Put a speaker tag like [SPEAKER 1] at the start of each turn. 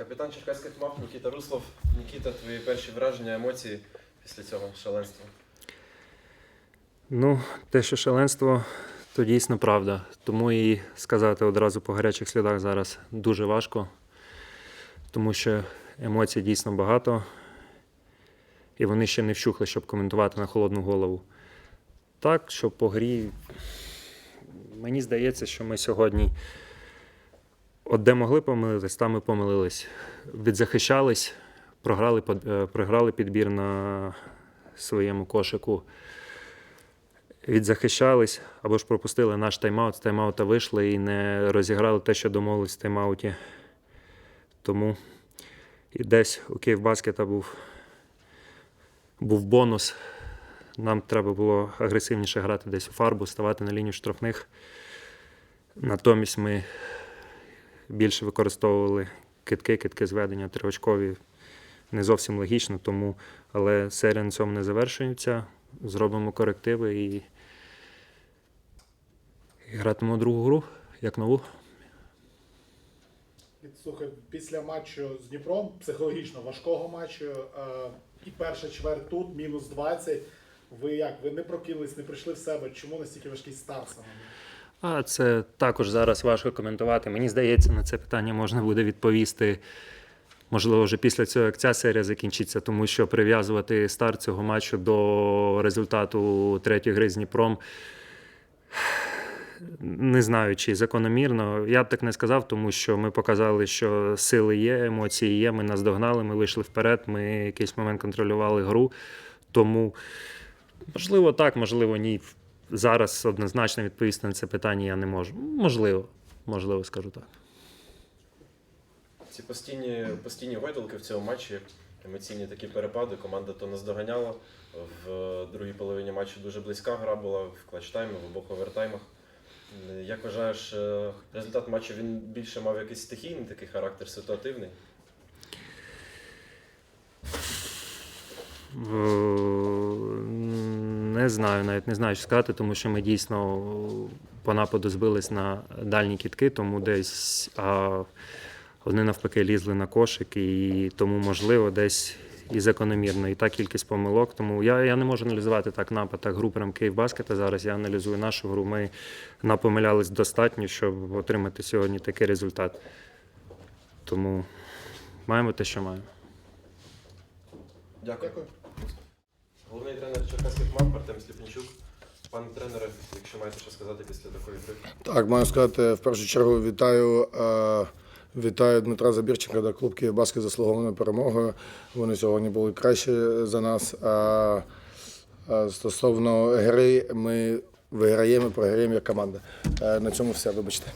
[SPEAKER 1] Капітан черкаських мав Нікіта Руслов. Нікіта, твої перші враження, емоції після цього шаленства.
[SPEAKER 2] Ну, те, що шаленство, то дійсно правда. Тому і сказати одразу по гарячих слідах зараз дуже важко, тому що емоцій дійсно багато, і вони ще не вщухли, щоб коментувати на холодну голову. Так, що по грі, мені здається, що ми сьогодні, от де могли помилитись, там і помилились. Відзахищались, програли, е, програли підбір на своєму кошику відзахищались або ж пропустили наш тайм-аут, з тайм-аута вийшли і не розіграли те, що домовились в тайм-ауті. Тому і десь у Київбаскета був, був бонус. Нам треба було агресивніше грати десь у фарбу, ставати на лінію штрафних. Натомість ми більше використовували китки, китки зведення триочкові. Не зовсім логічно, тому, але серія на цьому не завершується. Зробимо корективи і, і гратимемо другу гру, як нову.
[SPEAKER 3] Слухай, після матчу з Дніпром, психологічно важкого матчу, е, і перша чверть тут, мінус 20. Ви як? Ви не прокинулись, не прийшли в себе. Чому настільки важкий старт саме?
[SPEAKER 2] А це також зараз важко коментувати. Мені здається, на це питання можна буде відповісти. Можливо, вже після цього, як ця серія закінчиться, тому що прив'язувати старт цього матчу до результату третьої гри з Дніпром. Не знаю, чи закономірно. Я б так не сказав, тому що ми показали, що сили є, емоції є. Ми наздогнали, ми вийшли вперед, ми якийсь момент контролювали гру. Тому, можливо, так, можливо, ні. Зараз однозначно відповісти на це питання я не можу. Можливо, можливо, скажу так.
[SPEAKER 1] Ці постійні, постійні гойдалки в цьому матчі, емоційні такі перепади. Команда то наздоганяла. В другій половині матчу дуже близька гра була в клатч-таймі, в обох овертаймах. Е, Як вважаєш, е, результат матчу він більше мав якийсь стихійний такий характер, ситуативний?
[SPEAKER 2] Е, Не знаю, навіть не знаю, що сказати, тому що ми дійсно по нападу збились на дальні кітки, тому десь а вони навпаки лізли на кошик, і тому, можливо, десь і закономірно. І та кількість помилок. Тому я, я не можу аналізувати так напад, так гру прям Київбаскета. Зараз я аналізую нашу гру. Ми напомилялись достатньо, щоб отримати сьогодні такий результат. Тому маємо те, що маємо.
[SPEAKER 3] Дякую.
[SPEAKER 1] Головний тренер черкаських мав Артем Сліпнічук. Пане тренере, якщо маєте що сказати після такої гри.
[SPEAKER 4] Так, маю сказати, в першу чергу вітаю. Е, Вітаю Дмитра Забірченка та клуб Київбаски заслугованою перемогою. Вони сьогодні були кращі за нас. А, а стосовно гри, ми виграємо, програємо як команда. Е, На цьому все, вибачте.